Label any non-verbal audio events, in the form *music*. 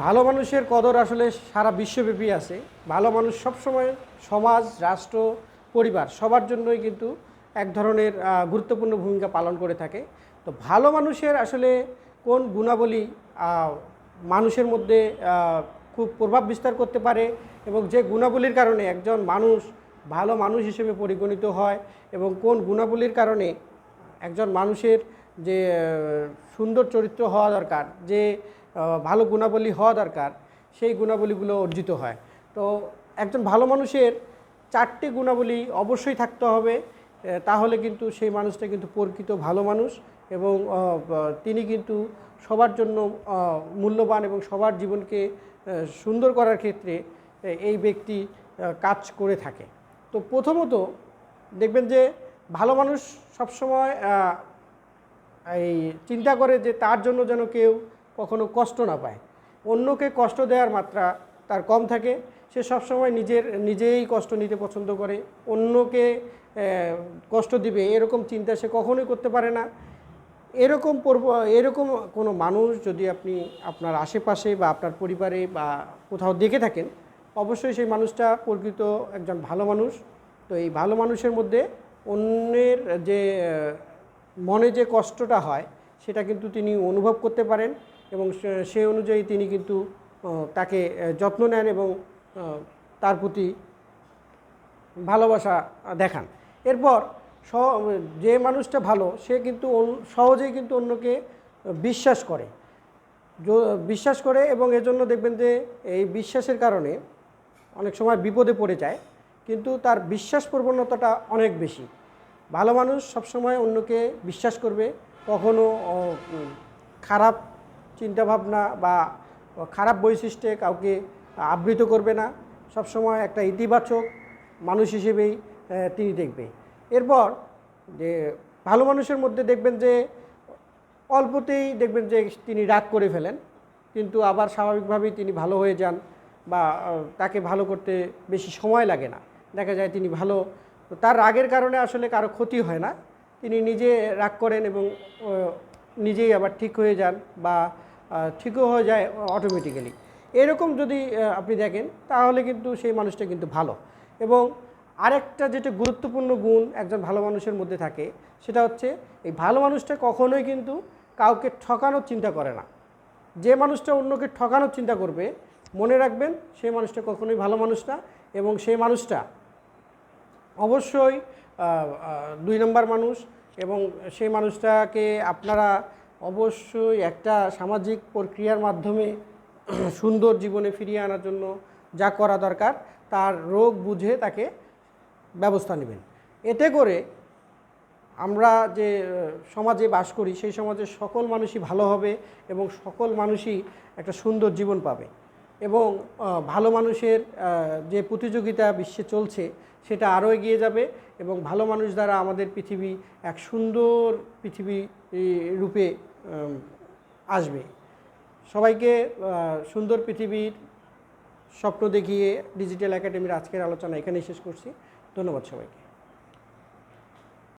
ভালো মানুষের কদর আসলে সারা বিশ্বব্যাপী আছে। ভালো মানুষ সবসময় সমাজ, রাষ্ট্র, পরিবার সবার জন্যই কিন্তু এক ধরনের গুরুত্বপূর্ণ ভূমিকা পালন করে থাকে। তো ভালো মানুষের আসলে কোন গুণাবলী মানুষের মধ্যে খুব প্রভাব বিস্তার করতে পারে এবং যে গুণাবলীর কারণে একজন মানুষ ভালো মানুষ হিসেবে পরিগণিত হয় এবং কোন গুণাবলীর কারণে একজন মানুষের যে সুন্দর চরিত্র হওয়া দরকার, যে ভালো গুণাবলী হওয়া দরকার, সেই গুণাবলীগুলো অর্জিত হয়। তো একজন ভালো মানুষের চারটি গুণাবলী অবশ্যই থাকতে হবে তাহলে কিন্তু সেই মানুষটা কিন্তু প্রকৃত ভালো মানুষ এবং তিনি কিন্তু সবার জন্য মূল্যবান এবং সবার জীবনকে সুন্দর করার ক্ষেত্রে এই ব্যক্তি কাজ করে থাকে। তো প্রথমত দেখবেন যে ভালো মানুষ সবসময় এই চিন্তা করে যে তার জন্য যেন কেউ কখনো কষ্ট না পায়। অন্যকে কষ্ট দেওয়ার মাত্রা তার কম থাকে। সে সবসময় নিজের, নিজেই কষ্ট নিতে পছন্দ করে। অন্যকে কষ্ট দিবে এরকম চিন্তা সে কখনোই করতে পারে না। এরকম পর্ব- এরকম কোনো মানুষ যদি আপনি আপনার আশেপাশে বা আপনার পরিবারে বা কোথাও দেখে থাকেন, অবশ্যই সেই মানুষটা প্রকৃত একজন ভালো মানুষ। তো এই ভালো মানুষের মধ্যে অন্যের যে মনে যে কষ্টটা হয় সেটা কিন্তু তিনি অনুভব করতে পারেন এবং সে- অনুযায়ী তিনি কিন্তু তাকে যত্ন নেন এবং তার প্রতি ভালোবাসা দেখান। এরপর যে মানুষটা ভালো, সে কিন্তু সহজেই কিন্তু অন্যকে বিশ্বাস করে। বিশ্বাস করে এবং এজন্য দেখবেন যে, এই বিশ্বাসের কারণে অনেক সময় বিপদে পড়ে যায়, কিন্তু তার বিশ্বাস প্রবণতাটা অনেক বেশি। ভালো মানুষ সবসময় অন্যকে বিশ্বাস করবে কখনো খারাপ চিন্তাভাবনা বা খারাপ বৈশিষ্ট্যে কাউকে আবৃত করবে না। সবসময় একটা ইতিবাচক মানুষ হিসেবেই তিনি দেখবে। এরপর যে ভালো মানুষের মধ্যে দেখবেন যে, অল্পতেই দেখবেন যে তিনি রাগ করে ফেলেন। কিন্তু আবার স্বাভাবিকভাবেই তিনি ভালো হয়ে যান বা তাকে ভালো করতে বেশি সময় লাগে না। দেখা যায় তিনি ভালো, তার রাগের কারণে আসলে কারও ক্ষতি হয় না। তিনি নিজে রাগ করেন এবং নিজেই আবার ঠিক হয়ে যান বা ঠিকও হয়ে যায় অটোমেটিক্যালি এরকম যদি আপনি দেখেন, তাহলে কিন্তু সেই মানুষটা কিন্তু ভালো। এবং আরেকটা যেটা গুরুত্বপূর্ণ গুণ একজন ভালো মানুষের মধ্যে থাকে, সেটা হচ্ছে এই ভালো মানুষটা কখনোই কিন্তু কাউকে ঠকানোর চিন্তা করে না। যে মানুষটা অন্যকে ঠকানোর চিন্তা করবে, মনে রাখবেন সেই মানুষটা কখনোই ভালো মানুষ না এবং সেই মানুষটা অবশ্যই দুই নম্বর মানুষ এবং সেই মানুষটাকে আপনারা অবশ্যই একটা সামাজিক প্রক্রিয়ার মাধ্যমে *clears throat* সুন্দর জীবনে ফিরিয়ে আনার জন্য যা করা দরকার, তার রোগ বুঝে তাকে ব্যবস্থা নেবেন। এতে করে আমরা যে সমাজে বাস করি, সেই সমাজের সকল মানুষই ভালো হবে এবং সকল মানুষই একটা সুন্দর জীবন পাবে। এবং ভালো মানুষের যে প্রতিযোগিতা বিশ্বে চলছে, সেটা আরও এগিয়ে যাবে এবং ভালো মানুষ দ্বারা আমাদের পৃথিবী এক সুন্দর পৃথিবী রূপে আসবে। সবাইকে সুন্দর পৃথিবীর স্বপ্ন দেখিয়ে ডিজিটাল একাডেমির আজকের আলোচনা এখানেই শেষ করছি। ধন্যবাদ সবাইকে।